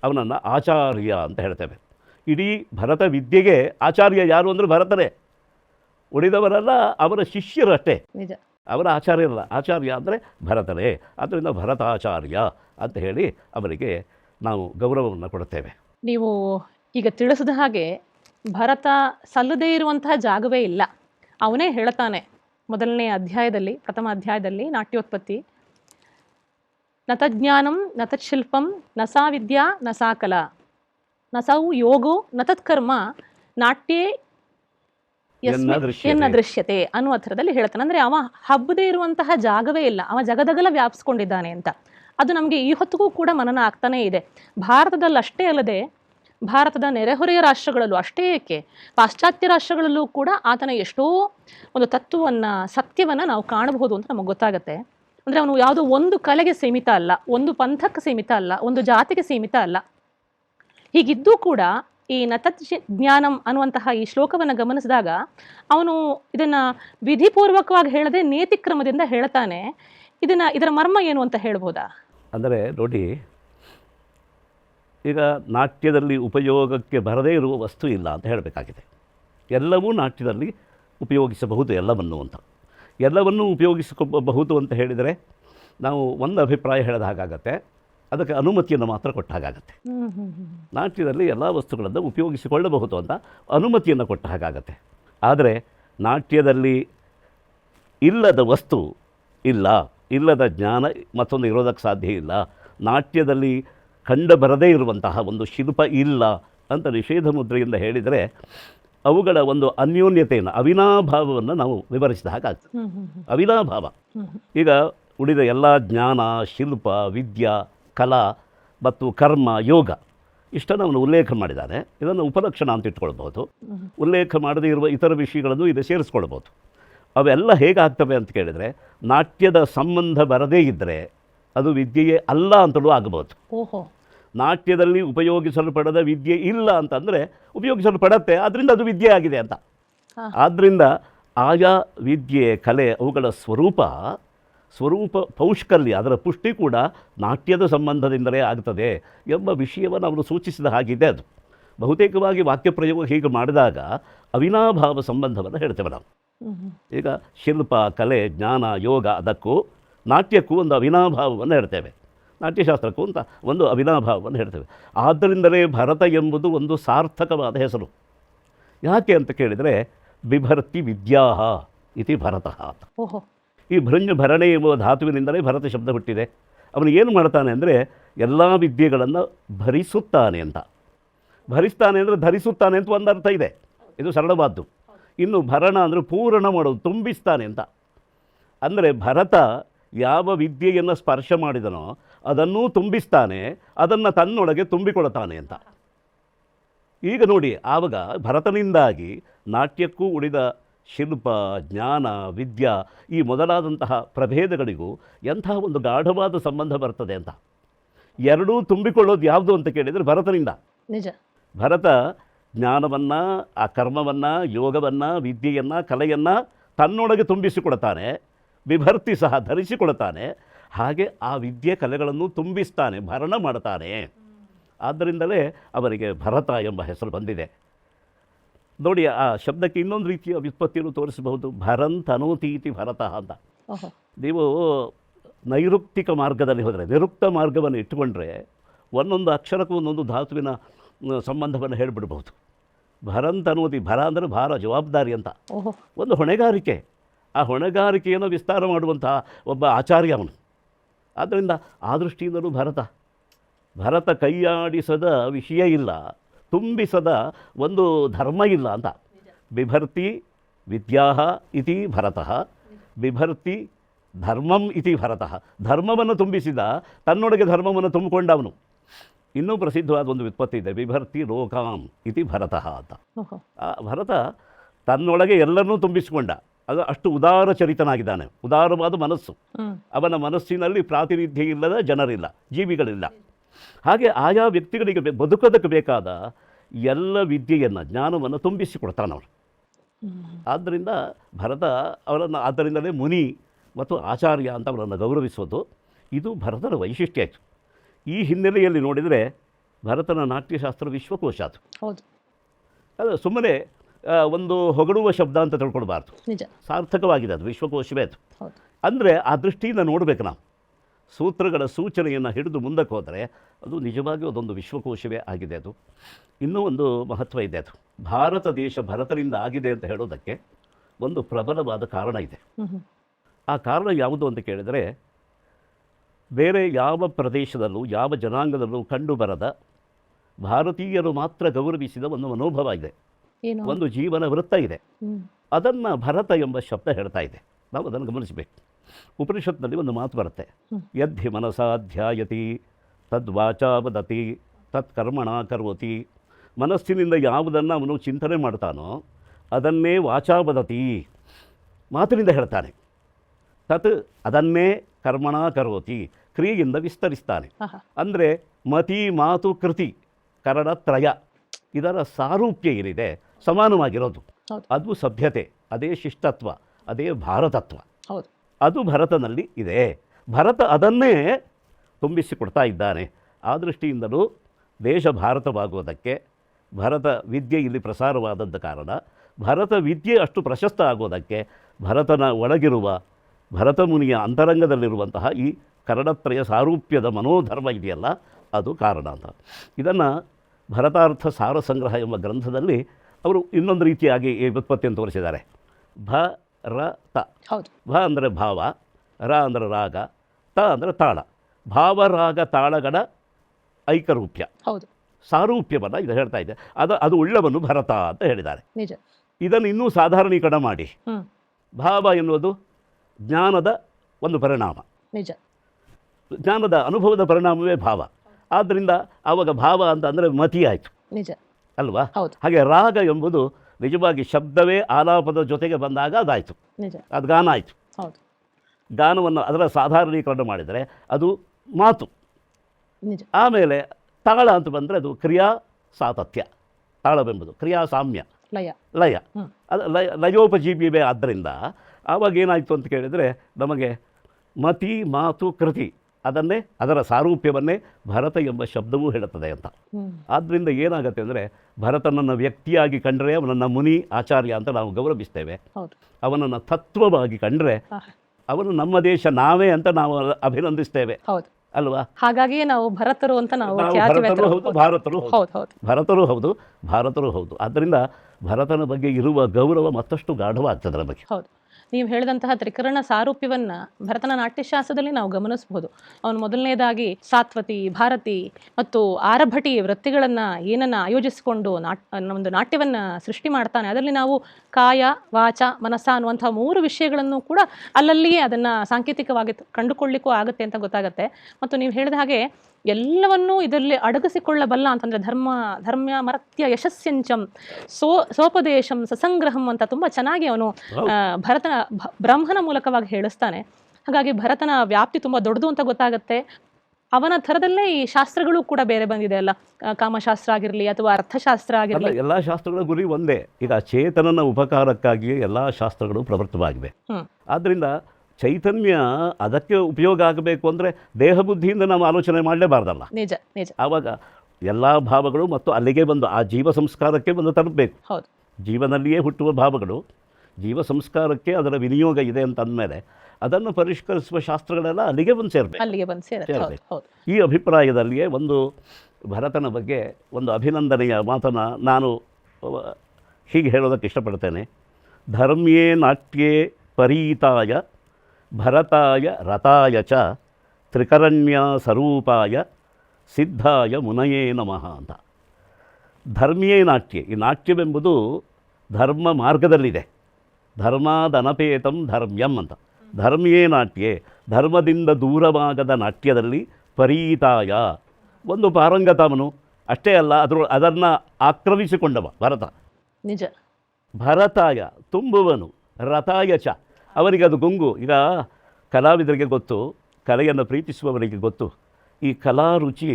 Speaker 3: ಅವನನ್ನು ಆಚಾರ್ಯ ಅಂತ ಹೇಳ್ತೇವೆ. ಇಡೀ ಭರತ ವಿದ್ಯೆಗೆ ಆಚಾರ್ಯ ಯಾರು ಅಂದರೆ ಭರತನೇ. ಉಳಿದವರೆಲ್ಲ ಅವರ ಶಿಷ್ಯರಷ್ಟೇ
Speaker 2: ನಿಜ.
Speaker 3: ಅವರ ಆಚಾರ್ಯರಲ್ಲ. ಆಚಾರ್ಯ ಅಂದರೆ ಭರತನೇ. ಆದ್ದರಿಂದ ಭರತಾಚಾರ್ಯ ಅಂತ ಹೇಳಿ ಅವರಿಗೆ ನಾವು ಗೌರವವನ್ನು ಕೊಡುತ್ತೇವೆ.
Speaker 2: ನೀವು ಈಗ ತಿಳಿಸಿದ ಹಾಗೆ ಭರತ ಸಲ್ಲದೇ ಇರುವಂತಹ ಜಾಗವೇ ಇಲ್ಲ. ಅವನೇ ಹೇಳ್ತಾನೆ ಮೊದಲನೇ ಅಧ್ಯಾಯದಲ್ಲಿ, ಪ್ರಥಮ ಅಧ್ಯಾಯದಲ್ಲಿ ನಾಟ್ಯೋತ್ಪತ್ತಿ. ನತಜ್ಞಾನಂ ನತಶಿಲ್ಪಂ ನಸಾ ವಿದ್ಯಾ ನಸಾ ಕಲಾ ನ ಸೌ ಯೋಗೋ ನತತ್ಕರ್ಮ ತತ್ಕರ್ಮ ನಾಟ್ಯೇ
Speaker 3: ಎನ್ನ ದೃಶ್ಯತೆ.
Speaker 2: ಅನ್ನುವ ಥರದಲ್ಲಿ ಹೇಳ್ತಾನೆ. ಅಂದ್ರೆ ಅವ ಹಬ್ಬದೇ ಇರುವಂತಹ ಜಾಗವೇ ಇಲ್ಲ. ಅವ ಜಗದಗಲ ವ್ಯಾಪಿಸ್ಕೊಂಡಿದ್ದಾನೆ ಅಂತ. ಅದು ನಮಗೆ ಈ ಹೊತ್ತಿಗೂ ಕೂಡ ಮನನ ಆಗ್ತಾನೇ ಇದೆ. ಭಾರತದಲ್ಲಷ್ಟೇ ಅಲ್ಲದೆ ಭಾರತದ ನೆರೆಹೊರೆಯ ರಾಷ್ಟ್ರಗಳಲ್ಲೂ ಅಷ್ಟೇ ಏಕೆ? ಪಾಶ್ಚಾತ್ಯ ರಾಷ್ಟ್ರಗಳಲ್ಲೂ ಕೂಡ ಆತನ ಎಷ್ಟೋ ಒಂದು ತತ್ವವನ್ನು ಸತ್ಯವನ್ನು ನಾವು ಕಾಣಬಹುದು ಅಂತ ನಮಗೆ ಗೊತ್ತಾಗುತ್ತೆ. ಅಂದರೆ ಅವನು ಯಾವುದೋ ಒಂದು ಕಲೆಗೆ ಸೀಮಿತ ಅಲ್ಲ. ಒಂದು ಪಂಥಕ್ಕೆ ಸೀಮಿತ ಅಲ್ಲ. ಒಂದು ಜಾತಿಗೆ ಸೀಮಿತ ಅಲ್ಲ. ಹೀಗಿದ್ದೂ ಕೂಡ ಈ ನತತ್ ಜ್ಞಾನಂ ಅನ್ನುವಂತಹ ಈ ಶ್ಲೋಕವನ್ನು ಗಮನಿಸಿದಾಗ ಅವನು ಇದನ್ನು ವಿಧಿಪೂರ್ವಕವಾಗಿ ಹೇಳದೆ ನೇತಿಕ್ರಮದಿಂದ ಹೇಳ್ತಾನೆ ಇದನ್ನು ಇದರ ಮರ್ಮ ಏನು ಅಂತ ಹೇಳ್ಬೋದಾ?
Speaker 3: ಅಂದರೆ ನೋಡಿ, ಈಗ ನಾಟ್ಯದಲ್ಲಿ ಉಪಯೋಗಕ್ಕೆ ಬರದೇ ಇರುವ ವಸ್ತು ಇಲ್ಲ ಅಂತ ಹೇಳಬೇಕಾಗಿದೆ. ಎಲ್ಲವೂ ನಾಟ್ಯದಲ್ಲಿ ಉಪಯೋಗಿಸಬಹುದು ಎಲ್ಲವನ್ನು ಅಂತ. ಎಲ್ಲವನ್ನೂ ಉಪಯೋಗಿಸಿಕೊಬಹುದು ಅಂತ ಹೇಳಿದರೆ ನಾವು ಒಂದು ಅಭಿಪ್ರಾಯ ಹೇಳಿದ ಹಾಗಾಗತ್ತೆ. ಅದಕ್ಕೆ ಅನುಮತಿಯನ್ನು ಮಾತ್ರ ಕೊಟ್ಟ ಹಾಗಾಗತ್ತೆ ನಾಟ್ಯದಲ್ಲಿ ಎಲ್ಲ ವಸ್ತುಗಳನ್ನು ಉಪಯೋಗಿಸಿಕೊಳ್ಳಬಹುದು ಅಂತ ಅನುಮತಿಯನ್ನು ಕೊಟ್ಟ ಹಾಗಾಗತ್ತೆ ಆದರೆ ನಾಟ್ಯದಲ್ಲಿ ಇಲ್ಲದ ವಸ್ತು ಇಲ್ಲ ಇಲ್ಲದ ಜ್ಞಾನ ಮತ್ತೊಂದು ಇರೋದಕ್ಕೆ ಸಾಧ್ಯ ಇಲ್ಲ ನಾಟ್ಯದಲ್ಲಿ ಕಂಡು ಬರದೇ ಇರುವಂತಹ ಒಂದು ಶಿಲ್ಪ ಇಲ್ಲ ಅಂತ ನಿಷೇಧ ಮುದ್ರೆಯಿಂದ ಹೇಳಿದರೆ ಅವುಗಳ ಒಂದು ಅನ್ಯೋನ್ಯತೆಯನ್ನು ಅವಿನಾಭಾವವನ್ನು ನಾವು ವಿವರಿಸಿದ ಹಾಗಾಗ್ತದೆ ಅವಿನಾಭಾವ. ಈಗ ಉಳಿದ ಎಲ್ಲ ಜ್ಞಾನ ಶಿಲ್ಪ ವಿದ್ಯಾ ಕಲಾ ಮತ್ತು ಕರ್ಮ ಯೋಗ ಇಷ್ಟನ್ನು ಅವನು ಉಲ್ಲೇಖ ಮಾಡಿದ್ದಾನೆ ಇದನ್ನು ಉಪಲಕ್ಷಣ ಅಂತ ಇಟ್ಕೊಳ್ಬೋದು ಉಲ್ಲೇಖ ಮಾಡದೇ ಇರುವ ಇತರ ವಿಷಯಗಳನ್ನು ಇದು ಸೇರಿಸ್ಕೊಳ್ಬೋದು ಅವೆಲ್ಲ ಹೇಗಾಗ್ತವೆ ಅಂತ ಕೇಳಿದರೆ ನಾಟ್ಯದ ಸಂಬಂಧ ಬರದೇ ಇದ್ದರೆ ಅದು ವಿದ್ಯೆಯೇ ಅಲ್ಲ ಅಂತಲೂ ಆಗಬಹುದು.
Speaker 2: ಓಹೋ.
Speaker 3: ನಾಟ್ಯದಲ್ಲಿ ಉಪಯೋಗಿಸಲ್ಪಡದ ವಿದ್ಯೆ ಇಲ್ಲ ಅಂತಂದರೆ ಉಪಯೋಗಿಸಲ್ಪಡತ್ತೆ ಆದ್ದರಿಂದ ಅದು ವಿದ್ಯೆ ಆಗಿದೆ ಅಂತ. ಆದ್ದರಿಂದ ಆಯಾ ವಿದ್ಯೆ ಕಲೆ ಅವುಗಳ ಸ್ವರೂಪ ಸ್ವರೂಪ ಪೌಷ್ಕಲ್ಯ ಅದರ ಪುಷ್ಟಿ ಕೂಡ ನಾಟ್ಯದ ಸಂಬಂಧದಿಂದಲೇ ಆಗ್ತದೆ ಎಂಬ ವಿಷಯವನ್ನು ಅವರು ಸೂಚಿಸಿದ ಹಾಗಿದೆ ಅದು. ಬಹುತೇಕವಾಗಿ ವಾಕ್ಯ ಪ್ರಯೋಗ ಹೀಗೆ ಮಾಡಿದಾಗ ಅವಿನಾಭಾವ ಸಂಬಂಧವನ್ನು ಹೇಳ್ತೇವೆ ನಾವು. ಈಗ ಶಿಲ್ಪ ಕಲೆ ಜ್ಞಾನ ಯೋಗ ಅದಕ್ಕೂ ನಾಟ್ಯಕ್ಕೂ ಒಂದು ಅವಿನಾಭಾವವನ್ನು ಹೇಳ್ತೇವೆ. ನಾಟ್ಯಶಾಸ್ತ್ರಕ್ಕೂ ಅಂತ ಒಂದು ಅವಿನಾಭಾವವನ್ನು ಹೇಳ್ತೇವೆ. ಆದ್ದರಿಂದಲೇ ಭರತ ಎಂಬುದು ಒಂದು ಸಾರ್ಥಕವಾದ ಹೆಸರು. ಯಾಕೆ ಅಂತ ಕೇಳಿದರೆ ಬಿಭರ್ತಿ ವಿದ್ಯಾ ಇತಿ ಭರತಃ
Speaker 2: ಓಹೋ.
Speaker 3: ಈ ಭೃಂಜ ಭರಣೆ ಎಂಬ ಧಾತುವಿನಿಂದಲೇ ಭರತ ಶಬ್ದ ಹುಟ್ಟಿದೆ. ಅವನು ಏನು ಮಾಡ್ತಾನೆ ಅಂದರೆ ಎಲ್ಲ ವಿದ್ಯೆಗಳನ್ನು ಭರಿಸುತ್ತಾನೆ ಅಂತ. ಭರಿಸ್ತಾನೆ ಅಂದರೆ ಧರಿಸುತ್ತಾನೆ ಅಂತ ಒಂದು ಅರ್ಥ ಇದೆ. ಇದು ಸರಳವಾದ್ದು. ಇನ್ನು ಭರಣ ಅಂದರೆ ಪೂರ್ಣ ಮಾಡೋದು, ತುಂಬಿಸ್ತಾನೆ ಅಂತ. ಅಂದರೆ ಭರತ ಯಾವ ವಿದ್ಯೆಯನ್ನು ಸ್ಪರ್ಶ ಮಾಡಿದನೋ ಅದನ್ನೂ ತುಂಬಿಸ್ತಾನೆ, ಅದನ್ನು ತನ್ನೊಳಗೆ ತುಂಬಿಕೊಳ್ತಾನೆ ಅಂತ. ಈಗ ನೋಡಿ, ಆವಾಗ ಭರತನಿಂದಾಗಿ ನಾಟ್ಯಕ್ಕೂ ಉಳಿದ ಶಿಲ್ಪ ಜ್ಞಾನ ವಿದ್ಯಾ ಈ ಮೊದಲಾದಂತಹ ಪ್ರಭೇದಗಳಿಗೂ ಎಂತಹ ಒಂದು ಗಾಢವಾದ ಸಂಬಂಧ ಬರ್ತದೆ ಅಂತ. ಎರಡೂ ತುಂಬಿಕೊಳ್ಳೋದು ಯಾವುದು ಅಂತ ಕೇಳಿದರೆ ಭರತನಿಂದ.
Speaker 2: ನಿಜ.
Speaker 3: ಭರತ ಜ್ಞಾನವನ್ನು ಆ ಕರ್ಮವನ್ನು ಯೋಗವನ್ನು ವಿದ್ಯೆಯನ್ನು ಕಲೆಯನ್ನು ತನ್ನೊಳಗೆ ತುಂಬಿಸಿಕೊಡ್ತಾನೆ. ವಿಭರ್ತಿ ಸಹ ಧರಿಸಿಕೊಳ್ತಾನೆ ಹಾಗೆ ಆ ವಿದ್ಯೆ ಕಲೆಗಳನ್ನು ತುಂಬಿಸ್ತಾನೆ ಭರಣ ಮಾಡ್ತಾನೆ. ಆದ್ದರಿಂದಲೇ ಅವರಿಗೆ ಭರತ ಎಂಬ ಹೆಸರು ಬಂದಿದೆ. ನೋಡಿ ಆ ಶಬ್ದಕ್ಕೆ ಇನ್ನೊಂದು ರೀತಿಯ ವ್ಯುತ್ಪತ್ತಿಯನ್ನು ತೋರಿಸಬಹುದು. ಭರಂತ್ ಅನೋತೀತಿ ಭರತ ಅಂತ. ನೀವು ನೈರುಕ್ತಿಕ ಮಾರ್ಗದಲ್ಲಿ ಹೋದರೆ ನಿರುಕ್ತ ಮಾರ್ಗವನ್ನು ಇಟ್ಟುಕೊಂಡ್ರೆ ಒಂದೊಂದು ಅಕ್ಷರಕ್ಕೂ ಒಂದೊಂದು ಧಾತುವಿನ ಸಂಬಂಧವನ್ನು ಹೇಳಿಬಿಡ್ಬಹುದು. ಭರಂತ ಅನ್ನೋದು ಭರ ಅಂದರೆ ಭಾರ ಜವಾಬ್ದಾರಿ ಅಂತ. ಒಂದು ಹೊಣೆಗಾರಿಕೆ. ಆ ಹೊಣೆಗಾರಿಕೆಯನ್ನು ವಿಸ್ತಾರ ಮಾಡುವಂತಹ ಒಬ್ಬ ಆಚಾರ್ಯ ಅವನು. ಆದ್ದರಿಂದ ಆ ದೃಷ್ಟಿಯಿಂದಲೂ ಭರತ. ಭರತ ಕೈಯಾಡಿಸದ ವಿಷಯ ಇಲ್ಲ. ತುಂಬಿಸದ ಒಂದು ಧರ್ಮ ಇಲ್ಲ ಅಂತ. ಬಿಭರ್ತಿ ವಿದ್ಯಾ ಇತಿ ಭರತಃ. ಬಿಭರ್ತಿ ಧರ್ಮಂ ಇತಿ ಭರತಃ. ಧರ್ಮವನ್ನು ತುಂಬಿಸಿದ ತನ್ನೊಳಗೆ ಧರ್ಮವನ್ನು ತುಂಬಿಕೊಂಡವನು. ಇನ್ನೂ ಪ್ರಸಿದ್ಧವಾದ ಒಂದು ವ್ಯುತ್ಪತ್ತಿ ಇದೆ. ಬಿಭರ್ತಿ ಲೋಕಾಂ ಇತಿ ಭರತಃ ಅಂತ. ಆ ಭರತ ತನ್ನೊಳಗೆ ಎಲ್ಲರನ್ನೂ ತುಂಬಿಸಿಕೊಂಡ. ಅದು ಅಷ್ಟು ಉದಾರ ಚರಿತನಾಗಿದ್ದಾನೆ. ಉದಾರವಾದ ಮನಸ್ಸು. ಅವನ ಮನಸ್ಸಿನಲ್ಲಿ ಪ್ರಾತಿನಿಧ್ಯ ಇಲ್ಲದ ಜನರಿಲ್ಲ. ಜೀವಿಗಳಿಲ್ಲ. ಹಾಗೆ ಆಯಾ ವ್ಯಕ್ತಿಗಳಿಗೆ ಬದುಕೋದಕ್ಕೆ ಬೇಕಾದ ಎಲ್ಲ ವಿದ್ಯೆಯನ್ನು ಜ್ಞಾನವನ್ನು ತುಂಬಿಸಿಕೊಡ್ತಾನವನು
Speaker 2: ಅವರು
Speaker 3: ಆದ್ದರಿಂದ ಭರತ ಅವರನ್ನು ಆದ್ದರಿಂದಲೇ ಮುನಿ ಮತ್ತು ಆಚಾರ್ಯ ಅಂತ ಅವರನ್ನು ಗೌರವಿಸೋದು ಇದು ಭರತನ ವೈಶಿಷ್ಟ್ಯ ಆಯಿತು. ಈ ಹಿನ್ನೆಲೆಯಲ್ಲಿ ನೋಡಿದರೆ ಭರತನ ನಾಟ್ಯಶಾಸ್ತ್ರ ವಿಶ್ವಕೋಶ ಅದು.
Speaker 2: ಹೌದು.
Speaker 3: ಅದು ಸುಮ್ಮನೆ ಒಂದು ಹೊಗಳುವ ಶಬ್ದ ಅಂತ ತಿಳ್ಕೊಳ್ಬಾರ್ದು. ಸಾರ್ಥಕವಾಗಿದೆ ಅದು ವಿಶ್ವಕೋಶವೇ ಅದು. ಅಂದರೆ ಆ ದೃಷ್ಟಿಯಿಂದ ನೋಡಬೇಕು ನಾವು. ಸೂತ್ರಗಳ ಸೂಚನೆಯನ್ನು ಹಿಡಿದು ಮುಂದಕ್ಕೆ ಹೋದರೆ ಅದು ನಿಜವಾಗಿಯೂ ಅದೊಂದು ವಿಶ್ವಕೋಶವೇ ಆಗಿದೆ ಅದು. ಇನ್ನೂ ಒಂದು ಮಹತ್ವ ಇದೆ ಅದು. ಭಾರತ ದೇಶ ಭರತರಿಂದ ಆಗಿದೆ ಅಂತ ಹೇಳೋದಕ್ಕೆ ಒಂದು ಪ್ರಬಲವಾದ ಕಾರಣ ಇದೆ. ಆ ಕಾರಣ ಯಾವುದು ಅಂತ ಕೇಳಿದರೆ ಬೇರೆ ಯಾವ ಪ್ರದೇಶದಲ್ಲೂ ಯಾವ ಜನಾಂಗದಲ್ಲೂ ಕಂಡುಬರದ ಭಾರತೀಯರು ಮಾತ್ರ ಗೌರವಿಸಿದ ಒಂದು ಮನೋಭಾವ ಇದೆ. ಒಂದು ಜೀವನ ವೃತ್ತ ಇದೆ. ಅದನ್ನು ಭರತ ಎಂಬ ಶಬ್ದ ಹೇಳ್ತಾ ಇದೆ. ನಾವು ಅದನ್ನು ಗಮನಿಸಬೇಕು. ಉಪನಿಷತ್ನಲ್ಲಿ ಒಂದು ಮಾತು ಬರುತ್ತೆ. ಯದ್ಧಿ ಮನಸಾಧ್ಯಾಯತಿ ತದ್ವಾಚಾ ವದತಿ ತತ್ಕರ್ಮಣ ಕರೋತಿ. ಮನಸ್ಸಿನಿಂದ ಯಾವುದನ್ನು ಅವನು ಚಿಂತನೆ ಮಾಡ್ತಾನೋ ಅದನ್ನೇ ವಾಚಾ ವದತಿ ಮಾತಿನಿಂದ ಹೇಳ್ತಾನೆ. ತತ್ ಅದನ್ನೇ ಕರ್ಮಣ ಕರೋತಿ ಕ್ರಿಯೆಯಿಂದ ವಿಸ್ತರಿಸ್ತಾನೆ. ಅಂದರೆ ಮತಿ ಮಾತು ಕೃತಿ ಕರಡತ್ರಯ ಇದರ ಸಾರೂಪ್ಯ ಏನಿದೆ ಸಮಾನವಾಗಿರೋದು. ಅದು ಸಭ್ಯತೆ ಅದೇ ಶಿಷ್ಟತ್ವ ಅದೇ ಭಾರತತ್ವ.
Speaker 2: ಹೌದು.
Speaker 3: ಅದು ಭರತನಲ್ಲಿ ಇದೆ. ಭರತ ಅದನ್ನೇ ತುಂಬಿಸಿಕೊಡ್ತಾ ಇದ್ದಾನೆ. ಆ ದೃಷ್ಟಿಯಿಂದಲೂ ದೇಶ ಭಾರತವಾಗುವುದಕ್ಕೆ, ಭರತ ವಿದ್ಯೆ ಇಲ್ಲಿ ಪ್ರಸಾರವಾದದ್ದ ಕಾರಣ, ಭರತ ವಿದ್ಯೆ ಅಷ್ಟು ಪ್ರಶಸ್ತ ಆಗೋದಕ್ಕೆ ಭರತನ ಒಳಗಿರುವ, ಭರತ ಮುನಿಯ ಅಂತರಂಗದಲ್ಲಿರುವಂತಹ ಈ ಕರಡತ್ರಯ ಸಾರೂಪ್ಯದ ಮನೋಧರ್ಮ ಇದೆಯಲ್ಲ, ಅದು ಕಾರಣ ಅಂತ. ಇದನ್ನು ಭರತಾರ್ಥ ಸಾರ ಸಂಗ್ರಹ ಎಂಬ ಗ್ರಂಥದಲ್ಲಿ ಅವರು ಇನ್ನೊಂದು ರೀತಿಯಾಗಿ ವ್ಯುತ್ಪತ್ತಿಯನ್ನು ತೋರಿಸಿದ್ದಾರೆ ಭರತ
Speaker 2: ಹೌದು.
Speaker 3: ಭ ಅಂದರೆ ಭಾವ ರ ಅಂದರೆ ರಾಗ ತ ಅಂದರೆ ತಾಳ. ಭಾವ ರಾಗ ತಾಳಗಳ ಐಕರೂಪ್ಯ.
Speaker 2: ಹೌದು.
Speaker 3: ಸಾರೂಪ್ಯವನ್ನು ಇದು ಹೇಳ್ತಾ ಇದೆ. ಅದು ಅದು ಉಳ್ಳವನು ಭರತ ಅಂತ ಹೇಳಿದ್ದಾರೆ.
Speaker 2: ನಿಜ.
Speaker 3: ಇದನ್ನು ಇನ್ನೂ ಸಾಧಾರಣೀಕರಣ ಮಾಡಿ. ಭಾವ ಎನ್ನುವುದು ಜ್ಞಾನದ ಒಂದು ಪರಿಣಾಮ.
Speaker 2: ನಿಜ.
Speaker 3: ಜ್ಞಾನದ ಅನುಭವದ ಪರಿಣಾಮವೇ ಭಾವ. ಆದ್ದರಿಂದ ಆವಾಗ ಭಾವ ಅಂತ ಅಂದರೆ ಮತಿ ಆಯಿತು.
Speaker 2: ನಿಜ.
Speaker 3: ಅಲ್ವಾ?
Speaker 2: ಹೌದು.
Speaker 3: ಹಾಗೆ ರಾಗ ಎಂಬುದು ನಿಜವಾಗಿ ಶಬ್ದವೇ ಆಲಾಪದ ಜೊತೆಗೆ ಬಂದಾಗ ಅದಾಯಿತು. ಅದು ಗಾನ ಆಯಿತು.
Speaker 2: ಹೌದು.
Speaker 3: ಗಾನವನ್ನು ಅದರ ಸಾಧಾರಣೀಕರಣ ಮಾಡಿದರೆ ಅದು ಮಾತು. ಆಮೇಲೆ ತಾಳ ಅಂತ ಬಂದರೆ ಅದು ಕ್ರಿಯಾ ಸಾತತ್ಯ. ತಾಳವೆಂಬುದು. ಕ್ರಿಯಾ ಸಾಮ್ಯ.
Speaker 2: ಲಯ.
Speaker 3: ಲಯ. ಅದು ಲಯ ಲಯೋಪಜೀವಿವೆ ಆದ್ದರಿಂದ ಆವಾಗ ಏನಾಯಿತು ಅಂತ ಕೇಳಿದರೆ ನಮಗೆ ಮತಿ ಮಾತು ಕೃತಿ. ಅದನ್ನೇ ಅದರ ಸಾರೂಪ್ಯವನ್ನೇ ಭರತ ಎಂಬ ಶಬ್ದವೂ ಹೇಳುತ್ತದೆ ಅಂತ. ಆದ್ದರಿಂದ ಏನಾಗುತ್ತೆ ಅಂದರೆ ಭರತನನ್ನು ವ್ಯಕ್ತಿಯಾಗಿ ಕಂಡರೆ ಅವನನ್ನು ಮುನಿ ಆಚಾರ್ಯ ಅಂತ ನಾವು ಗೌರವಿಸ್ತೇವೆ. ಅವನನ್ನು ತತ್ವವಾಗಿ ಕಂಡರೆ ಅವನು ನಮ್ಮ ದೇಶ ನಾವೇ ಅಂತ ನಾವು ಅಭಿನಂದಿಸ್ತೇವೆ. ಅಲ್ವಾ?
Speaker 2: ಹಾಗಾಗಿ ನಾವು ಭರತರು ಅಂತ ನಾವು
Speaker 3: ಭರತರು ಹೌದು ಭಾರತರು ಭರತರು ಹೌದು ಭಾರತರು ಹೌದು. ಆದ್ದರಿಂದ ಭರತನ ಬಗ್ಗೆ ಇರುವ ಗೌರವ ಮತ್ತಷ್ಟು ಗಾಢವಾಗ್ತದೆ ನಮಗೆ.
Speaker 2: ಹೌದು. ನೀವು ಹೇಳಿದಂತಹ ತ್ರಿಕರಣ ಸಾರೂಪ್ಯವನ್ನ ಭರತನ ನಾಟ್ಯಶಾಸ್ತ್ರದಲ್ಲಿ ನಾವು ಗಮನಿಸಬಹುದು. ಅವನು ಮೊದಲನೇದಾಗಿ ಸಾತ್ವತಿ, ಭಾರತಿ ಮತ್ತು ಆರಭಟಿ ವೃತ್ತಿಗಳನ್ನು ಏನನ್ನ ಆಯೋಜಿಸಿಕೊಂಡು ನಾಟ್ ಒಂದು ನಾಟ್ಯವನ್ನ ಸೃಷ್ಟಿ ಮಾಡ್ತಾನೆ. ಅದರಲ್ಲಿ ನಾವು ಕಾಯ, ವಾಚ, ಮನಸ್ಸ ಅನ್ನುವಂಥ ಮೂರು ವಿಷಯಗಳನ್ನು ಕೂಡ ಅಲ್ಲಲ್ಲಿಯೇ ಅದನ್ನ ಸಾಂಕೇತಿಕವಾಗಿ ಕಂಡುಕೊಳ್ಳಿಕ್ಕೂ ಆಗುತ್ತೆ ಅಂತ ಗೊತ್ತಾಗುತ್ತೆ. ಮತ್ತು ನೀವು ಹೇಳಿದ ಹಾಗೆ ಎಲ್ಲವನ್ನೂ ಇದರಲ್ಲಿ ಅಡಗಿಸಿಕೊಳ್ಳಬಲ್ಲ ಅಂತಂದ್ರೆ ಧರ್ಮ ಧರ್ಮ ಮರತ್ಯ ಯಶಸ್ಸಂಚಂ ಸೋ ಸೋಪದೇಶಂ ಸಸಂಗ್ರಹಂ ಅಂತ ತುಂಬ ಚೆನ್ನಾಗಿ ಅವನು ಭರತನ ಬ್ರಾಹ್ಮಣ ಬ್ರಹ್ಮನ ಮೂಲಕವಾಗಿ ಹೇಳಿಸ್ತಾನೆ. ಹಾಗಾಗಿ ಭರತನ ವ್ಯಾಪ್ತಿ ತುಂಬ ದೊಡ್ಡದು ಅಂತ ಗೊತ್ತಾಗುತ್ತೆ. ಅವನ ಥರದಲ್ಲೇ ಈ ಶಾಸ್ತ್ರಗಳು ಕೂಡ ಬೇರೆ ಬಂದಿದೆ ಅಲ್ಲ. ಕಾಮಶಾಸ್ತ್ರ ಆಗಿರಲಿ ಅಥವಾ ಅರ್ಥಶಾಸ್ತ್ರ ಆಗಿರಲಿ.
Speaker 3: ಎಲ್ಲ ಶಾಸ್ತ್ರಗಳ ಗುರಿ ಒಂದೇ. ಈಗ ಚೇತನನ ಉಪಕಾರಕ್ಕಾಗಿಯೇ ಎಲ್ಲ ಶಾಸ್ತ್ರಗಳು ಪ್ರವೃತ್ತವಾಗಿವೆ. ಆದ್ದರಿಂದ ಚೈತನ್ಯ ಅದಕ್ಕೆ ಉಪಯೋಗ ಆಗಬೇಕು ಅಂದರೆ ದೇಹ ಬುದ್ಧಿಯಿಂದ ನಾವು ಆಲೋಚನೆ ಮಾಡಲೇಬಾರ್ದಲ್ಲ.
Speaker 2: ನಿಜ ನಿಜ.
Speaker 3: ಆವಾಗ ಎಲ್ಲ ಭಾವಗಳು ಮತ್ತು ಅಲ್ಲಿಗೆ ಬಂದು ಆ ಜೀವ ಸಂಸ್ಕಾರಕ್ಕೆ ಬಂದು ತರಬೇಕು
Speaker 2: ಹೌದು.
Speaker 3: ಜೀವನಲ್ಲಿಯೇ ಹುಟ್ಟುವ ಭಾವಗಳು ಜೀವ ಸಂಸ್ಕಾರಕ್ಕೆ ಅದರ ವಿನಿಯೋಗ ಇದೆ ಅಂತ ಅಂದಮೇಲೆ ಅದನ್ನು ಪರಿಷ್ಕರಿಸುವ ಶಾಸ್ತ್ರಗಳೆಲ್ಲ ಅಲ್ಲಿಗೆ ಬಂದು ಸೇರಬೇಕು.
Speaker 2: ಅಲ್ಲಿಗೆ ಬಂದು
Speaker 3: ಸೇರಬೇಕು. ಈ ಅಭಿಪ್ರಾಯದಲ್ಲಿಯೇ ಒಂದು ಭರತನ ಬಗ್ಗೆ ಒಂದು ಅಭಿನಂದನೆಯ ಮಾತನ್ನು ನಾನು ಹೀಗೆ ಹೇಳೋದಕ್ಕೆ ಇಷ್ಟಪಡ್ತೇನೆ. ಧರ್ಮ್ಯೇ ನಾಟ್ಯೇ ಪರೀತಾಯ ಭರತಾಯ ರತಾಯ ಚ ತ್ರಿಕರಣ್ಯ ಸ್ವರೂಪಾಯ ಸಿದ್ಧಾಯ ಮುನಯೇ ನಮಃ ಅಂತ. ಧರ್ಮೀಯ ನಾಟ್ಯ. ಈ ನಾಟ್ಯವೆಂಬುದು ಧರ್ಮ ಮಾರ್ಗದಲ್ಲಿದೆ. ಧರ್ಮಾದನಪೇತಂ ಧರ್ಮ್ಯಂ ಅಂತ. ಧರ್ಮೀಯ ನಾಟ್ಯೆ. ಧರ್ಮದಿಂದ ದೂರವಾಗದ ನಾಟ್ಯದಲ್ಲಿ ಪರೀತಾಯ. ಒಂದು ಪಾರಂಗತವನು. ಅಷ್ಟೇ ಅಲ್ಲ ಅದ್ರ ಅದನ್ನು ಆಕ್ರಮಿಸಿಕೊಂಡವ ಭರತ.
Speaker 2: ನಿಜ.
Speaker 3: ಭರತಾಯ ತುಂಬುವನು. ರಥಾಯ ಚ ಅವನಿಗೆ ಅದು ಗುಂಗು. ಈಗ ಕಲಾವಿದರಿಗೆ ಗೊತ್ತು ಕಲೆಯನ್ನು ಪ್ರೀತಿಸುವವರಿಗೆ ಗೊತ್ತು. ಈ ಕಲಾ ರುಚಿ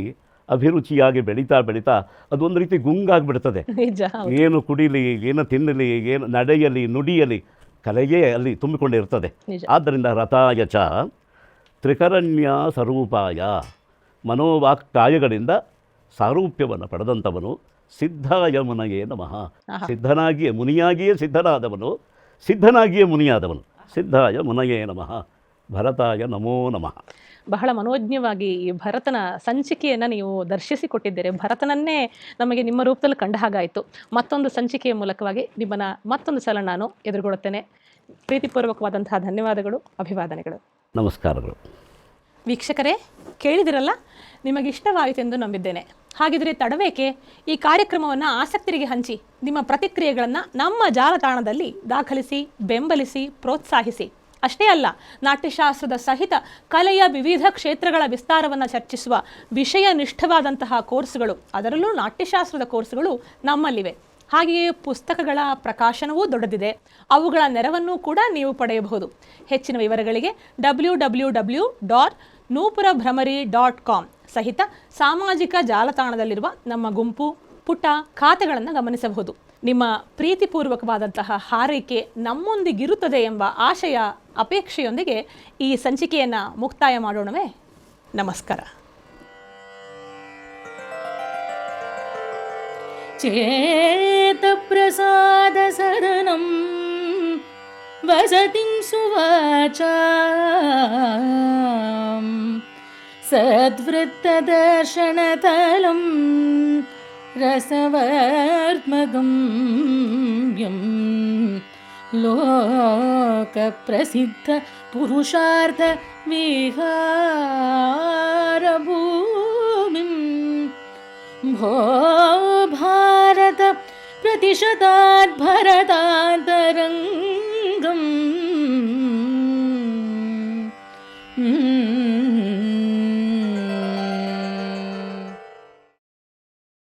Speaker 3: ಅಭಿರುಚಿಯಾಗಿ ಬೆಳೀತಾ ಬೆಳೀತಾ ಅದೊಂದು ರೀತಿ ಗುಂಗಾಗ್ಬಿಡ್ತದೆ. ಏನು ಕುಡಿಲಿ ಏನು ತಿನ್ನಲಿ ಏನು ನಡೆಯಲಿ ನುಡಿಯಲಿ ಕಲೆಯೇ ಅಲ್ಲಿ ತುಂಬಿಕೊಂಡಿರ್ತದೆ. ಆದ್ದರಿಂದ ರಥಾಯಚ ತ್ರಿಕರಣ್ಯ ಸ್ವರೂಪಾಯ ಮನೋವಾಕ್ಕಾಯಗಳಿಂದ ಸಾರೂಪ್ಯವನ್ನು ಪಡೆದಂಥವನು ಸಿದ್ಧಾಯ ಮುನಯೇ ನಮಃ. ಸಿದ್ಧನಾಗಿಯೇ ಮುನಿಯಾಗಿಯೇ ಸಿದ್ಧನಾದವನು ಸಿದ್ಧನಾಗಿಯೇ ಮುನಿಯಾದವನು. ಸಿದ್ಧಾಯ ಮುನಗೇ ನಮಃ. ಭರತಾಯ ನಮೋ ನಮಃ.
Speaker 2: ಬಹಳ ಮನೋಜ್ಞವಾಗಿ ಈ ಭರತನ ಸಂಚಿಕೆಯನ್ನು ನೀವು ದರ್ಶಿಸಿಕೊಟ್ಟಿದ್ದೀರಿ. ಭರತನನ್ನೇ ನಮಗೆ ನಿಮ್ಮ ರೂಪದಲ್ಲಿ ಕಂಡ ಹಾಗಾಯಿತು. ಮತ್ತೊಂದು ಸಂಚಿಕೆಯ ಮೂಲಕವಾಗಿ ನಿಮ್ಮನ್ನು ಮತ್ತೊಂದು ಸಲ ನಾನು ಎದುರುಗೊಳ್ಳುತ್ತೇನೆ. ಪ್ರೀತಿಪೂರ್ವಕವಾದಂತಹ ಧನ್ಯವಾದಗಳು ಅಭಿವಾದನೆಗಳು.
Speaker 3: ನಮಸ್ಕಾರಗಳು.
Speaker 2: ವೀಕ್ಷಕರೇ, ಕೇಳಿದಿರಲ್ಲ? ನಿಮಗೆ ಇಷ್ಟವಾಯಿತೆಂದು ನಂಬಿದ್ದೇನೆ. ಹಾಗಿದ್ರೆ ತಡವೇಕೆ? ಈ ಕಾರ್ಯಕ್ರಮವನ್ನು ಆಸಕ್ತರಿಗೆ ಹಂಚಿ, ನಿಮ್ಮ ಪ್ರತಿಕ್ರಿಯೆಗಳನ್ನು ನಮ್ಮ ಜಾಲತಾಣದಲ್ಲಿ ದಾಖಲಿಸಿ, ಬೆಂಬಲಿಸಿ, ಪ್ರೋತ್ಸಾಹಿಸಿ. ಅಷ್ಟೇ ಅಲ್ಲ, ನಾಟ್ಯಶಾಸ್ತ್ರದ ಸಹಿತ ಕಲೆಯ ವಿವಿಧ ಕ್ಷೇತ್ರಗಳ ವಿಸ್ತಾರವನ್ನು ಚರ್ಚಿಸುವ ವಿಷಯ ನಿಷ್ಠವಾದಂತಹ ಕೋರ್ಸ್ಗಳು, ಅದರಲ್ಲೂ ನಾಟ್ಯಶಾಸ್ತ್ರದ ಕೋರ್ಸ್ಗಳು ನಮ್ಮಲ್ಲಿವೆ. ಹಾಗೆಯೇ ಪುಸ್ತಕಗಳ ಪ್ರಕಾಶನವೂ ದೊಡ್ಡದಿದೆ. ಅವುಗಳ ನೆರವನ್ನು ಕೂಡ ನೀವು ಪಡೆಯಬಹುದು. ಹೆಚ್ಚಿನ ವಿವರಗಳಿಗೆ W W W dot Nupura Bhramari dot com ಸಹಿತ ಸಾಮಾಜಿಕ ಜಾಲತಾಣದಲ್ಲಿರುವ ನಮ್ಮ ಗುಂಪು, ಪುಟ ಖಾತೆಗಳನ್ನು ಗಮನಿಸಬಹುದು. ನಿಮ್ಮ ಪ್ರೀತಿಪೂರ್ವಕವಾದಂತಹ ಹಾರೈಕೆ ನಮ್ಮೊಂದಿಗಿರುತ್ತದೆ ಎಂಬ ಆಶಯ, ಅಪೇಕ್ಷೆಯೊಂದಿಗೆ ಈ ಸಂಚಿಕೆಯನ್ನು ಮುಕ್ತಾಯ ಮಾಡೋಣವೇ. ನಮಸ್ಕಾರ.
Speaker 1: ಚೇತ ಪ್ರಸಾದ ಸದನಂ ವಸತಿ सुवाच सद्वृत्तदर्शनतलं रसवर्मदु लोकप्रसिद्ध पुरुषार्थ भो भारत प्रतिशतात् भरतादरङ्गम्